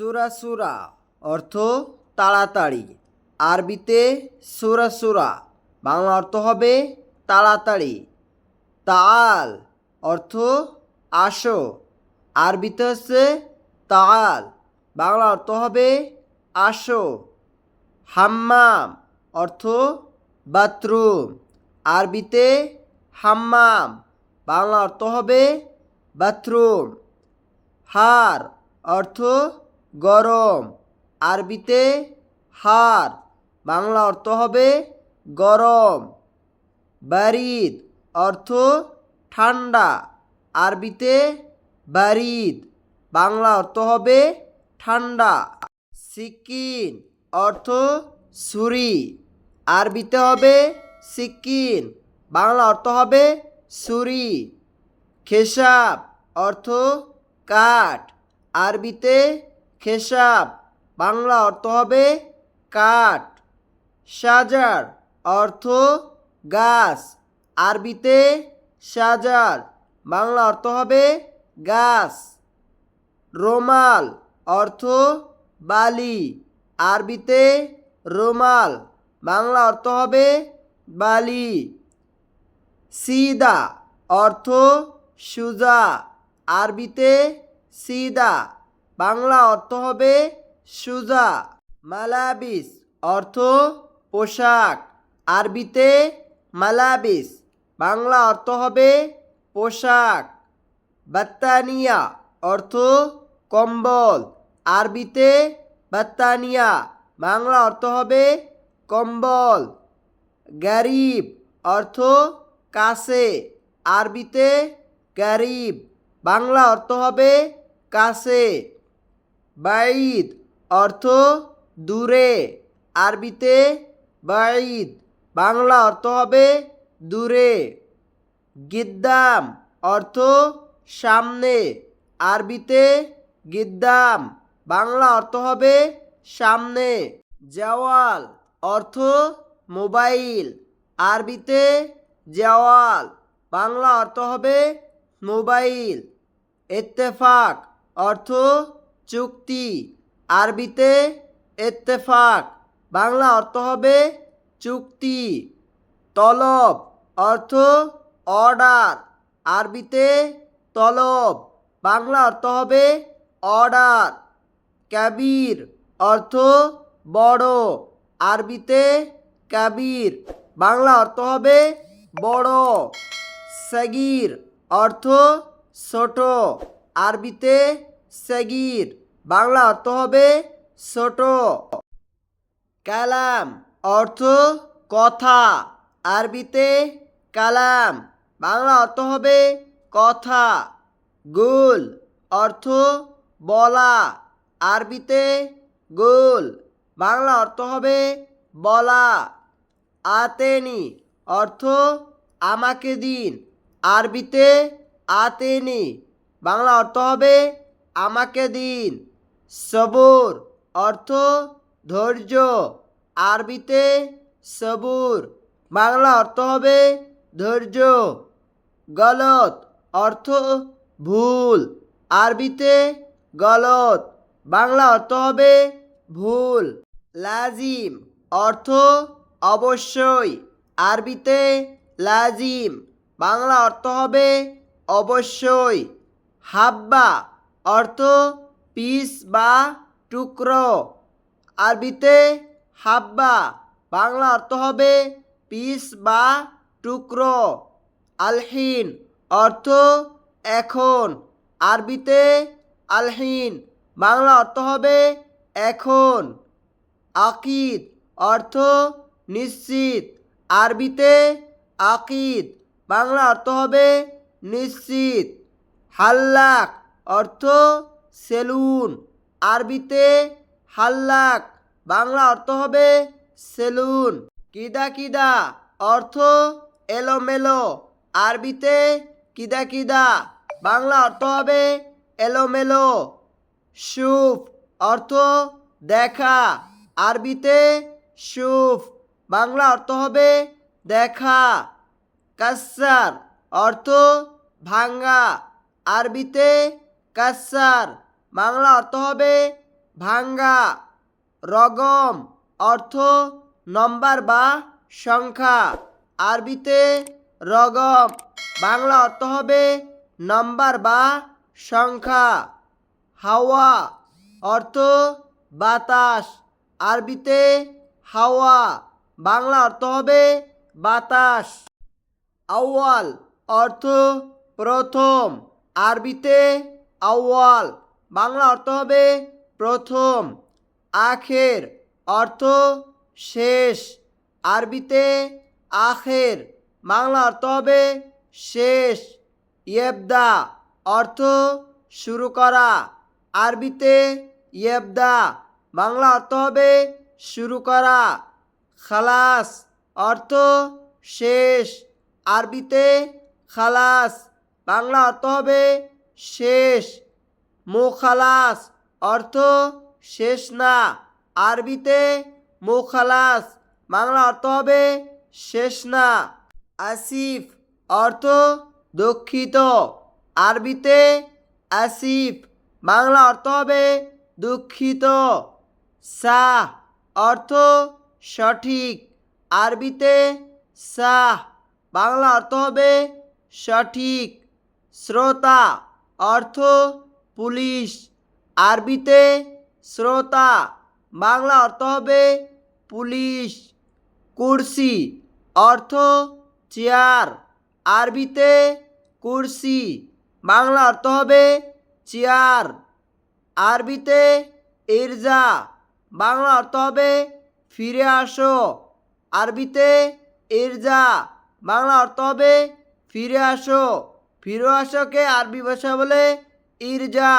সুরা সুরা, অর্থ তাড়াতাড়ি। আরবিতে সুরা সুরা, বাংলা অর্থ হবে তাড়াতাড়ি। তাল অর্থ আসো। আরবিতে হচ্ছে তাল বাংলা অর্থ হবে আসো। হাম্মাম, অর্থ বাথরুম। আরবিতে হাম্মাম, বাংলা অর্থ হবে বাথরুম। হার, অর্থ গরম। আরবিতে হার। বাংলা অর্থ হবে গরম। বারিদ অর্থ ঠান্ডা। আরবিতে বারিদ। বাংলা অর্থ হবে ঠান্ডা। সিকিন অর্থ ছুরি। আরবিতে হবে সিকিন। বাংলা অর্থ হবে ছুরি। খেসাব অর্থ কাঠ। আরবিতে খেসাব, বাংলা অর্থ হবে কাঠ। সাজার অর্থ গাছ। আরবিতে সাজার, বাংলা অর্থ হবে গাছ। রোমাল অর্থ বালি। আরবিতে রোমাল, বাংলা অর্থ হবে বালি। সিদা অর্থ সুজা। আরবিতে সিদা। বাংলা অর্থ হবে সুজা, মালাবিস অর্থ পোশাক, আরবিতে মালাবিস, বাংলা অর্থ হবে পোশাক। বাত্তানিয়া অর্থ কম্বল, আরবিতে বাত্তানিয়া, বাংলা অর্থ হবে কম্বল। গরিব অর্থ কাছে, আরবিতে গরিব, বাংলা অর্থ হবে কাছে। বাইদ, অর্থ দূরে। আরবিতে বাইদ, বাংলা অর্থ হবে দূরে। গিদ্দাম, অর্থ সামনে। আরবিতে গিদ্দাম, বাংলা অর্থ হবে সামনে। জওয়াল, অর্থ মোবাইল। আরবিতে জওয়াল, বাংলা অর্থ হবে মোবাইল। ইত্তেফাক, অর্থ চুক্তি। আরবিতে এত্তেফাক, বাংলা অর্থ হবে চুক্তি। তলব অর্থ অর্ডার, আরবিতে তলব, বাংলা অর্থ হবে অর্ডার। কাবির অর্থ বড়, আরবিতে কাবির বাংলা অর্থ হবে বড়। সগির অর্থ ছোট, আরবিতে সগির, বাংলা অর্থ হবে ছোট। কালাম, অর্থ কথা। আরবিতে কালাম, বাংলা অর্থ হবে কথা। গোল, অর্থ বলা। আরবিতে গোল, বাংলা অর্থ হবে বলা। আতেনি, অর্থ আমাকে দিন। আরবিতে আতেনি, বাংলা অর্থ হবে আমাকে দিন। সবুর অর্থ ধৈর্য। আরবিতে সবুর। বাংলা অর্থ হবে ধৈর্য। গলত অর্থ ভুল। আরবিতে গলত। বাংলা অর্থ হবে ভুল। লাজিম অর্থ অবশ্যই। আরবিতে লাজিম। বাংলা অর্থ হবে অবশ্যই। হাব্বা অর্থ পিস বা টুকরো। আরবিতে হাব্বা, বাংলা অর্থ হবে পিস বা টুকরো। আলহিন, অর্থ এখন। আরবিতে আলহিন, বাংলা অর্থ হবে এখন। আকিদ, অর্থ নিশ্চিত। আরবিতে আকিদ, বাংলা অর্থ হবে নিশ্চিত। হাল্লাক অর্থ সেলুন। আরবিতে হাল্লাক, বাংলা অর্থ হবে সেলুন। কিদা কিদা, অর্থ এলোমেলো। আরবিতে কিদা কিদা, বাংলা অর্থ হবে এলোমেলো। সুফ, অর্থ দেখা। আরবিতে সুফ, বাংলা অর্থ হবে দেখা। কাসার, অর্থ ভাঙ্গা আরবিতে কাসার। বাংলা অর্থ হবে ভাঙ্গা, রগম, অর্থ নম্বর বা সংখ্যা। আরবিতে রগম, বাংলা অর্থ হবে নম্বর বা সংখ্যা। হাওয়া, অর্থ বাতাস। আরবিতে হাওয়া, বাংলা অর্থ হবে বাতাস। আউয়াল, অর্থ প্রথম। আরবিতে আউয়াল। বাংলা অর্থ হবে প্রথম, আখের। অর্থ শেষ। আরবিতে আখের। বাংলা অর্থ হবে শেষ, ইয়েবদা। অর্থ শুরু করা। আরবিতে ইয়েবদা। বাংলা অর্থ হবে শুরু করা। খালাস। অর্থ শেষ। আরবিতে খালাস। বাংলা অর্থ হবে শেষ। মুখালাস অর্থ শেষ না। আরবিতে মোখালাস বাংলা অর্থ হবে শেষ না। আসিফ, অর্থ দুঃখিত। আরবিতে আসিফ, বাংলা অর্থ হবে দুঃখিত। সাহ, অর্থ সঠিক। আরবিতে সাহ, বাংলা অর্থ হবে সঠিক। শ্রোতা অর্থ, পুলিশ, আরবিতে শ্রোতা, বাংলা অর্থ হবে পুলিশ, কুরসি, অর্থ চেয়ার, আরবিতে কুরসি, বাংলা অর্থ হবে চেয়ার, আরবিতে ইরজা, বাংলা অর্থ হবে ফিরে আসো, আরবিতে ইরজা, বাংলা অর্থ হবে ফিরে আসো। ফিরে আসকে আরবি ভাষা বলে ইরজা